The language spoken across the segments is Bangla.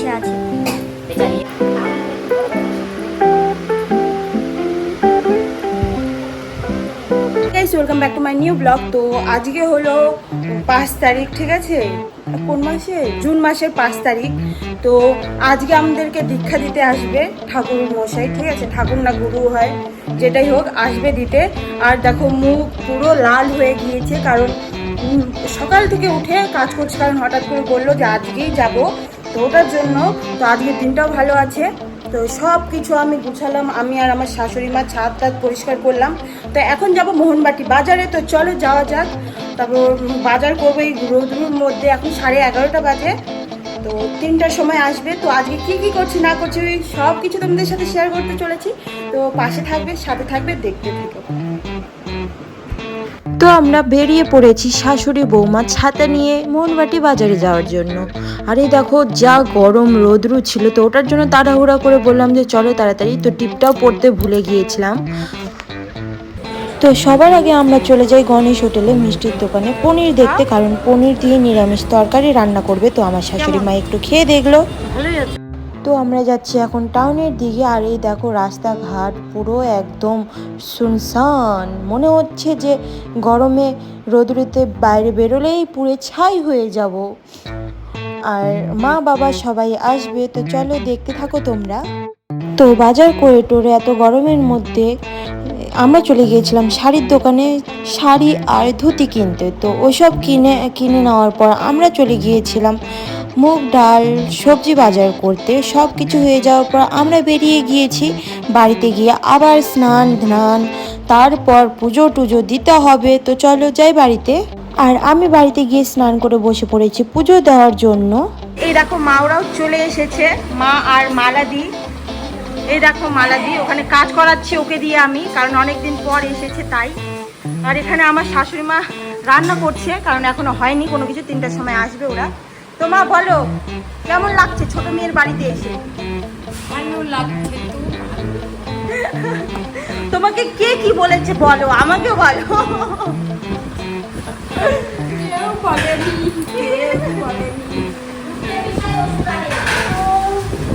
বসে আছি। Welcome back to my new blog তো আজকে হলো পাঁচ তারিখ, ঠিক আছে? কোন মাসে? জুন মাসের পাঁচ তারিখ। তো আজকে আমাদেরকে দীক্ষা দিতে আসবে ঠাকুর মশাই, ঠিক আছে? ঠাকুর না গুরু হয়, যেটাই হোক, আসবে দিতে। আর দেখো, মুখ পুরো লাল হয়ে গিয়েছে, কারণ সকাল থেকে উঠে কাজ করছে, কারণ হঠাৎ করে বলল যে আজকেই যাব। তো ওটার জন্য তো আজকের দিনটাও ভালো আছে। তো সব কিছু আমি গুছালাম, আমি আর আমার শাশুড়ি মা ছাদ টাদ পরিষ্কার করলাম। তো এখন যাব মোহনবাটি বাজারে, তো চলো যাওয়া যাক। তারপর বাজার করব এই রোদ্রুর মধ্যে, এখন সাড়ে এগারোটা বাজে। তো তিনটার সময় আসবে, তো আজকে কি কি করছি না করছি সব কিছু তোমাদের সাথে শেয়ার করতে চলেছি। তো পাশে থাকবে, সাথে থাকবে, দেখতে থেকো। তো আমরা বেরিয়ে পড়েছি শাশুড়ি বৌমা ছাতা নিয়ে মোহনবাটি বাজারে যাওয়ার জন্য। আরে দেখো, যা গরম রোদ্রু ছিল তো, ওটার জন্য তাড়াহুড়া করে বললাম যে চলো তাড়াতাড়ি, তো টিপটাও পড়তে ভুলে গিয়েছিলাম। তো সবার আগে আমরা চলে যাই গণেশ হোটেলে মিষ্টির দোকানে। পনির দেখতে, কারণ পনির দিয়ে নিরামিষ তরকারি রান্না করবে তো আমার শাশুড়ি মা একটু খেয়ে দেখল। ভালোই আছে। তো আমরা যাচ্ছি এখন টাউনের দিকে আর এই দেখো রাস্তাঘাট পুরো একদম শুনশান মনে হচ্ছে যে গরমে রোদ্রুতে বাইরে বেরোলেই পুরে ছাই হয়ে যাব। আর মা বাবা সবাই আসবে, তো চলো দেখতে থাকো তোমরা। তো বাজার করে টোরে এত গরমের মধ্যে আমরা চলে গিয়েছিলাম শাড়ির দোকানে শাড়ি আর ধুতি কিনতে। তো ওইসব কিনে কিনে নেওয়ার পর আমরা চলে গিয়েছিলাম মুগ ডাল, সবজি বাজার করতে সব কিছু হয়ে যাওয়ার পর আমরা বেরিয়ে গিয়েছি। বাড়িতে গিয়ে আবার স্নান ধান তারপর পুজো টুজো দিতে হবে। তো চলো যাই বাড়িতে। আর আমি বাড়িতে গিয়ে স্নান করে বসে পড়েছি পুজো দেওয়ার জন্য। এই দেখো মা ওরাও চলে এসেছে, মা আর মালাদি। এই দেখো মালাদি, ওখানে কাজ করাচ্ছি ওকে দিয়ে আমি, কারণ অনেকদিন পর এসেছে তাই। আর এখানে আমার শাশুড়ি মা রান্না করছে, কারণ এখনও হয়নি, কোনো কিছু, তিনটার সময় আসবে ওরা। তো মা বলো কেমন লাগছে ছোট মেয়ের বাড়িতে এসে? ভালো লাগছে তোমাকে কে কি বলেছে বলো আমাকেও বলো।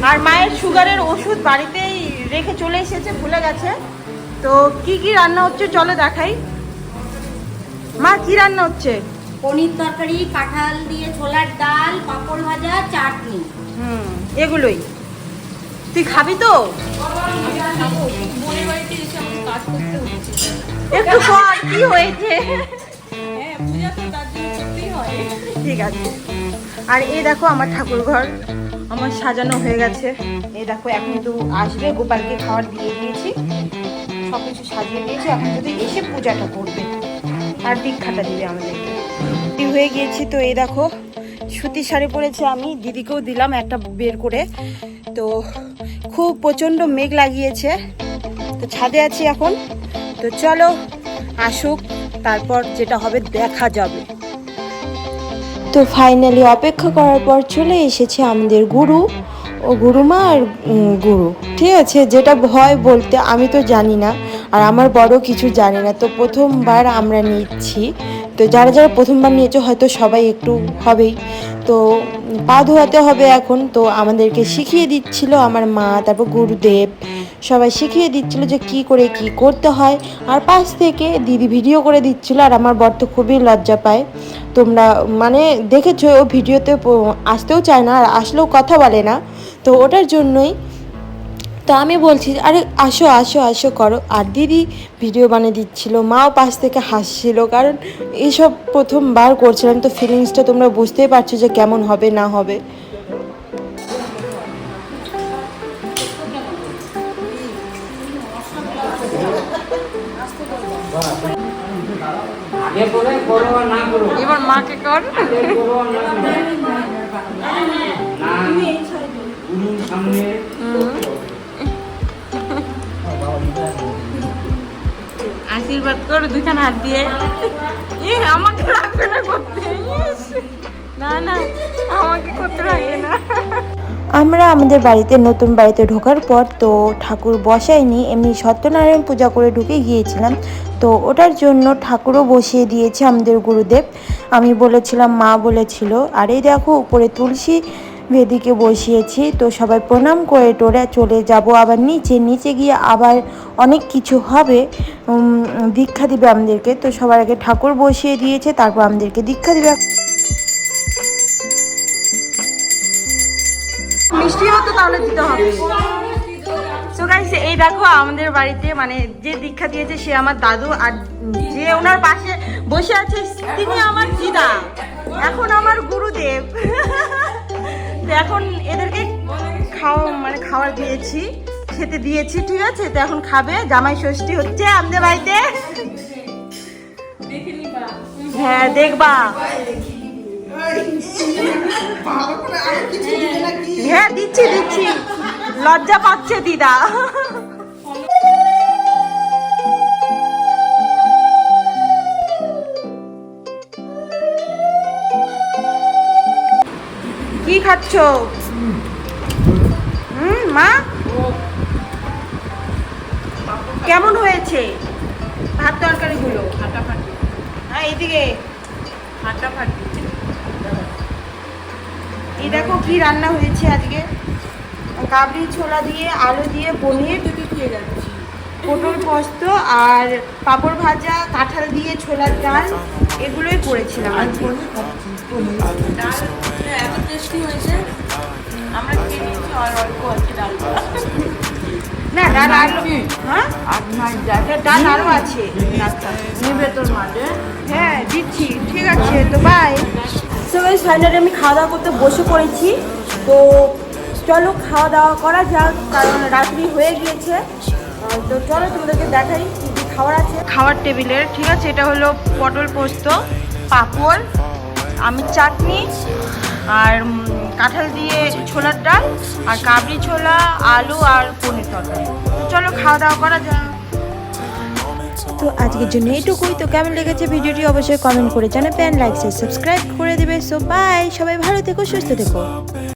আর মায়ের সুগারের ওষুধ বাড়িতেই রেখে চলে এসেছে ভুলে গেছে। তো কি কি রান্না হচ্ছে চলো দেখাই। মা কি রান্না হচ্ছে? পনির তরকারি, কাঁঠাল দিয়ে ছোলার ডাল, পাঁপড় ভাজা, চাটনি। হুম, এগুলোই। তুই খাবি তো? একটু কর কি হয়েছে? হ্যাঁ হয় ঠিক আছে। আর এই দেখো আমার ঠাকুর ঘর, আমার সাজানো হয়ে গেছে। এই দেখো, এখন তো আসবে, গোপালকে খাবার দিয়ে দিয়েছি। সব কিছু সাজিয়ে দিয়েছি। এখন যদি এসে পূজাটা করবে আর দীক্ষাটা দিবে আমাদেরকে। রেডি হয়ে গিয়েছি তো এই দেখো, সুতির শাড়ি পরেছি আমি, দিদিকেও দিলাম একটা বের করে। তো খুব প্রচণ্ড মেঘ লাগিয়েছে, তো ছাদে আছি এখন। তো চলো, আসুক, তারপর যেটা হবে দেখা যাবে। তো ফাইনালি অপেক্ষা করার পর চলে এসেছে আমাদের গুরু, ও গুরুমা আর গুরু। ঠিক আছে, যেটা ভয় বলতে আমি তো জানি না, আর আমার বড় কিছু জানি না। তো প্রথমবার আমরা নিচ্ছি। তো যারা যারা প্রথমবার নিয়েছে, হয়তো সবাই একটু হবেই। তো পা ধোয়াতে হবে এখন। তো আমাদেরকে শিখিয়ে দিচ্ছিল আমার মা, তারপর গুরুদেব। সবাই শিখিয়ে দিচ্ছিল যে কি করে কি করতে হয়। আর পাশ থেকে দিদি ভিডিও করে দিচ্ছিল, আর আমার বর তো খুবই লজ্জা পায়। তোমরা মানে দেখেছ, ও ভিডিওতে আসতেও চায় না, আর আসলেও কথা বলে না। তো ওটার জন্যই তো আমি বলছি আরে আসো আসো আসো করো। আর দিদি ভিডিও বানিয়ে দিচ্ছিল মাও পাশ থেকে হাসছিল কারণ এসব প্রথমবার করছিলাম তো ফিলিংসটা তোমরা বুঝতেই পারছ যে কেমন হবে না হবে। এবার মাকে কর। আশীর্বাদ কর দুখান হাত দিয়ে। আমাকে লাগবে না করতে। না না, আমাকে করতে লাগে না। আমরা আমাদের বাড়িতে নতুন বাড়িতে ঢোকার পর তো ঠাকুর বসাইনি এমনি সত্যনারায়ণ পূজা করে ঢুকে গিয়েছিলাম। তো ওটার জন্য ঠাকুরও বসিয়ে দিয়েছে আমাদের গুরুদেব। আমি বলেছিলাম, মা বলেছিল, আর এই দেখো উপরে তুলসী বেদিকে বসিয়েছি। তো সবাই প্রণাম করে টোরে চলে যাব। আবার নিচে নিচে গিয়ে আবার অনেক কিছু হবে। দীক্ষা দিবে আমাদেরকে। তো সবার আগে ঠাকুর বসিয়ে দিয়েছে, তারপর আমাদেরকে দীক্ষা দিবে। মিষ্টিও তো তাহলে দিতে হবে। তো গাইস এই দেখো আমাদের বাড়িতে মানে যে দীক্ষা দিয়েছে, সে আমার দাদু আর যে ওনার পাশে বসে আছে, তিনি আমার দিদা। এখন আমার গুরুদেব। তো এখন এদেরকে খাওয়া মানে খাওয়ার দিয়েছি, খেতে দিয়েছি, ঠিক আছে? তো এখন খাবে, জামাই ষষ্ঠী হচ্ছে আমাদের বাড়িতে। হ্যাঁ দেখবা। হ্যাঁ দিচ্ছি দিচ্ছি। লজ্জা পাচ্ছে, দিদা। খাচ্ছ? হুম মা? কেমন হয়েছে? ভাত তরকারি গুলো হ্যাঁ এইদিকে। এই দেখো কি রান্না হয়েছে আজকে। কাবলি ছোলা দিয়ে আলু দিয়ে পনির দুটো খেয়ে যাচ্ছি। পটল পোস্ত আর পাঁপড় ভাজা কাঁঠাল দিয়ে ছোলার ডাল এগুলোই করেছিলাম। আজকে আমরা খেয়ে নিয়েছি আর অল্প আছে ডাল না ডাল আরও হ্যাঁ ডাল আরও আছে হ্যাঁ দিচ্ছি। ঠিক আছে তো বাই সো গাইস ফাইনালি আমি খাওয়া দাওয়া করতে বসে পড়েছি। তো চলো খাওয়া দাওয়া করা যাক কারণ রাত্রি হয়ে গিয়েছে। তো চলো তোমাদেরকে দেখাই কি কি খাবার আছে। খাওয়ার টেবিলের ঠিক আছে এটা হলো পটল পোস্ত পাঁপড় আমের চাটনি আর কাঁঠাল দিয়ে ছোলার ডাল আর কাবলি ছোলা, আলু আর পনির তরকারি। চলো খাওয়া দাওয়া করা যাক। তো আজকের জন্য এইটুকুই। তো কেমন লেগেছে ভিডিওটি অবশ্যই কমেন্ট করে জানাবেন লাইক সাবস্ক্রাইব করে দেবে। সো বাই সবাই ভালো থেকো, সুস্থ থেকো।